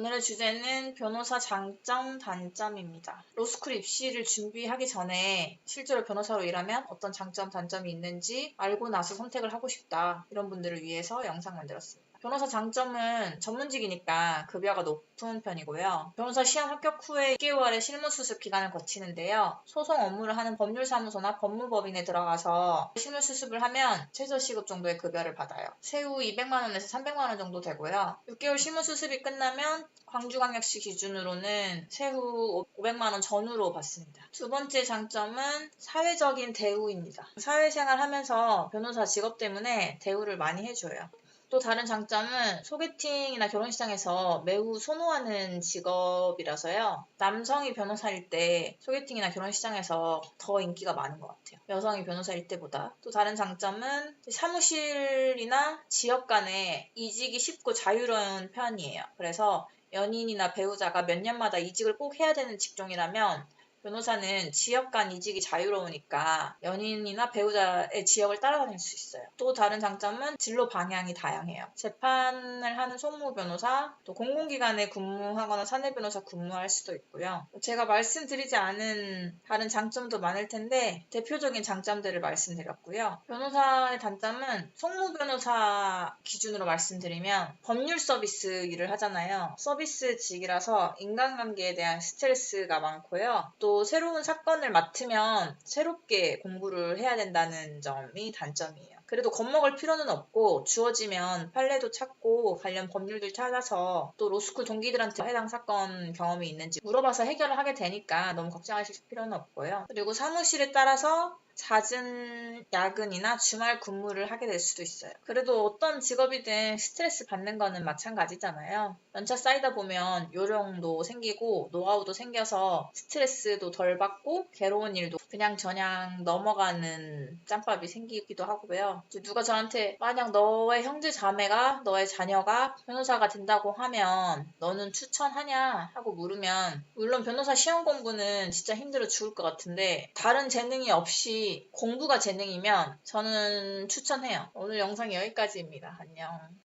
오늘의 주제는 변호사 장점, 단점입니다. 로스쿨 입시를 준비하기 전에 실제로 변호사로 일하면 어떤 장점, 단점이 있는지 알고 나서 선택을 하고 싶다. 이런 분들을 위해서 영상 만들었습니다. 변호사 장점은 전문직이니까 급여가 높은 편이고요. 변호사 시험 합격 후에 6개월의 실무 수습 기간을 거치는데요. 소송 업무를 하는 법률사무소나 법무법인에 들어가서 실무 수습을 하면 최저 시급 정도의 급여를 받아요. 세후 200만 원에서 300만 원 정도 되고요. 6개월 실무 수습이 끝나면 광주광역시 기준으로는 세후 500만 원 전후로 받습니다. 두 번째 장점은 사회적인 대우입니다. 사회생활 하면서 변호사 직업 때문에 대우를 많이 해줘요. 또 다른 장점은 소개팅이나 결혼 시장에서 매우 선호하는 직업이라서요. 남성이 변호사일 때 소개팅이나 결혼 시장에서 더 인기가 많은 것 같아요. 여성이 변호사일 때보다. 또 다른 장점은 사무실이나 지역 간에 이직이 쉽고 자유로운 편이에요. 그래서 연인이나 배우자가 몇 년마다 이직을 꼭 해야 되는 직종이라면 변호사는 지역 간 이직이 자유로우니까 연인이나 배우자의 지역을 따라다닐 수 있어요. 또 다른 장점은 진로 방향이 다양해요. 재판을 하는 송무 변호사, 또 공공기관에 근무하거나 사내 변호사 근무할 수도 있고요. 제가 말씀드리지 않은 다른 장점도 많을 텐데 대표적인 장점들을 말씀드렸고요. 변호사의 단점은 송무 변호사 기준으로 말씀드리면 법률 서비스 일을 하잖아요. 서비스직이라서 인간관계에 대한 스트레스가 많고요. 또 새로운 사건을 맡으면 새롭게 공부를 해야 된다는 점이 단점이에요. 그래도 겁먹을 필요는 없고 주어지면 판례도 찾고 관련 법률들 찾아서 또 로스쿨 동기들한테 해당 사건 경험이 있는지 물어봐서 해결을 하게 되니까 너무 걱정하실 필요는 없고요. 그리고 사무실에 따라서 잦은 야근이나 주말 근무를 하게 될 수도 있어요. 그래도 어떤 직업이든 스트레스 받는 거는 마찬가지잖아요. 연차 쌓이다 보면 요령도 생기고 노하우도 생겨서 스트레스도 덜 받고 괴로운 일도 그냥 저냥 넘어가는 짬밥이 생기기도 하고요. 누가 저한테 만약 너의 형제 자매가 너의 자녀가 변호사가 된다고 하면 너는 추천하냐 하고 물으면 물론 변호사 시험 공부는 진짜 힘들어 죽을 것 같은데 다른 재능이 없이 공부가 재능이면 저는 추천해요. 오늘 영상 여기까지입니다. 안녕.